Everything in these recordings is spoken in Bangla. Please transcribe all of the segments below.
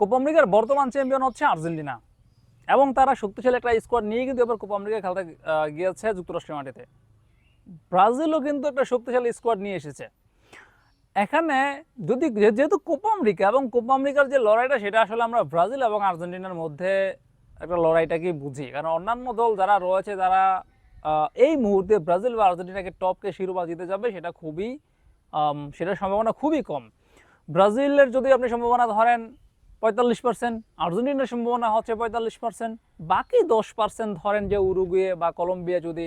কোপা আমেরিকার বর্তমান চ্যাম্পিয়ন হচ্ছে আর্জেন্টিনা। এবং তারা শক্তিশালী একটা স্কোয়াড নিয়ে কিন্তু এবার কোপা আমেরিকা খেলতে গিয়েছে যুক্তরাষ্ট্রের মাটিতে। ব্রাজিলও কিন্তু একটা শক্তিশালী স্কোয়াড নিয়ে এসেছে। এখানে যদি, যেহেতু কোপা আমেরিকা এবং কোপা আমেরিকার যে লড়াইটা, সেটা আসলে আমরা ব্রাজিল এবং আর্জেন্টিনার মধ্যে একটা লড়াইটাকে বুঝি। কারণ অন্যান্য দল যারা রয়েছে, যারা এই মুহূর্তে ব্রাজিল বা আর্জেন্টিনাকে টপকে শিরোপা জিতে যাবে, সেটা খুবই সেটার সম্ভাবনা খুবই কম। ব্রাজিলের যদি আপনি সম্ভাবনা ধরেন পঁয়তাল্লিশ পার্সেন্ট আর্জেন্টিনার সম্ভাবনা হচ্ছে পঁয়তাল্লিশ পার্সেন্ট বাকি দশ পার্সেন্ট ধরেন যে উরুগুয়ে বা কলম্বিয়া যদি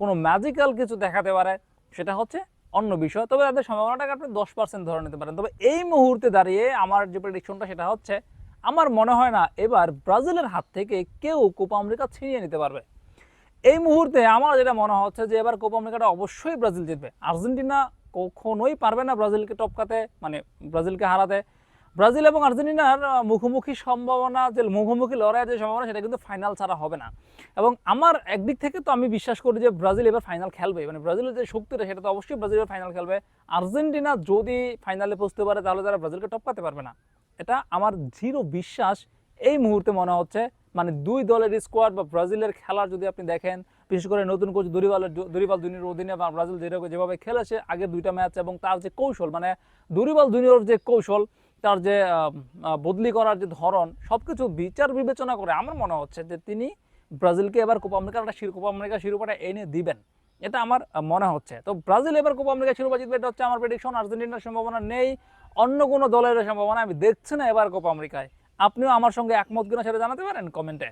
কোনো ম্যাজিক্যাল কিছু দেখাতে পারে, সেটা হচ্ছে অন্য বিষয়। তবে তাদের সম্ভাবনাটাকে আপনি দশ পার্সেন্ট ধরে নিতে পারেন। তবে এই মুহূর্তে দাঁড়িয়ে আমার যে প্রেডিকশনটা সেটা হচ্ছে, আমার মনে হয় না এবার ব্রাজিলের হাত থেকে কেউ কোপা আমেরিকা ছিনিয়ে নিতে পারবে। এই মুহূর্তে আমার যেটা মনে হচ্ছে যে এবার কোপা আমেরিকাটা অবশ্যই ব্রাজিল জিতবে। আর্জেন্টিনা কখনোই পারবে না ব্রাজিলকে টপকাতে মানে ব্রাজিলকে হারাতে। ব্রাজিল এবং আর্জেন্টিনার মুখোমুখি সম্ভাবনা, যে মুখোমুখি লড়াইয়ের যে সম্ভাবনা, সেটা কিন্তু ফাইনাল ছাড়া হবে না। এবং আমার একদিক থেকে তো আমি বিশ্বাস করি যে ব্রাজিল এবার ফাইনাল খেলবে। মানে ব্রাজিলের যে শক্তিটা, সেটা তো অবশ্যই ব্রাজিল ফাইনাল খেলবে। আর্জেন্টিনা যদি ফাইনালে পৌঁছতে পারে, তাহলে তারা ব্রাজিলকে টপকাতে পারবে না। এটা আমার জিরো বিশ্বাস। এই মুহূর্তে মনে হচ্ছে মানে দুই দলের স্কোয়াড বা ব্রাজিলের খেলার যদি আপনি দেখেন, বিশেষ করে নতুন কোচ দুরিবালের দুরিবাল দুনির অধীনে বা ব্রাজিল যেরকম যেভাবে খেলেছে, আগের দুইটা ম্যাচ এবং তার যে কৌশল মানে দুরিবাল দুনিয়র যে কৌশল তার যে বদলি করার যে ধরন সব কিছু বিচার বিবেচনা করে আমার মনে হচ্ছে যে তিনি ব্রাজিলকে এবার কোপা আমেরিকার একটা কোপা আমেরিকা শিরোপাটা এনে দিবেন। এটা আমার মনে হচ্ছে। তো ব্রাজিল এবার কোপা আমেরিকা শিরোপা জিতবে, এটা হচ্ছে আমার প্রেডিকশন আর্জেন্টিনার সম্ভাবনা নেই, অন্য কোনো দলের সম্ভাবনা আমি দেখছি না এবার কোপা আমেরিকায়। আপনিও আমার সঙ্গে একমত কিনা সেটা জানাতে পারেন কমেন্টে।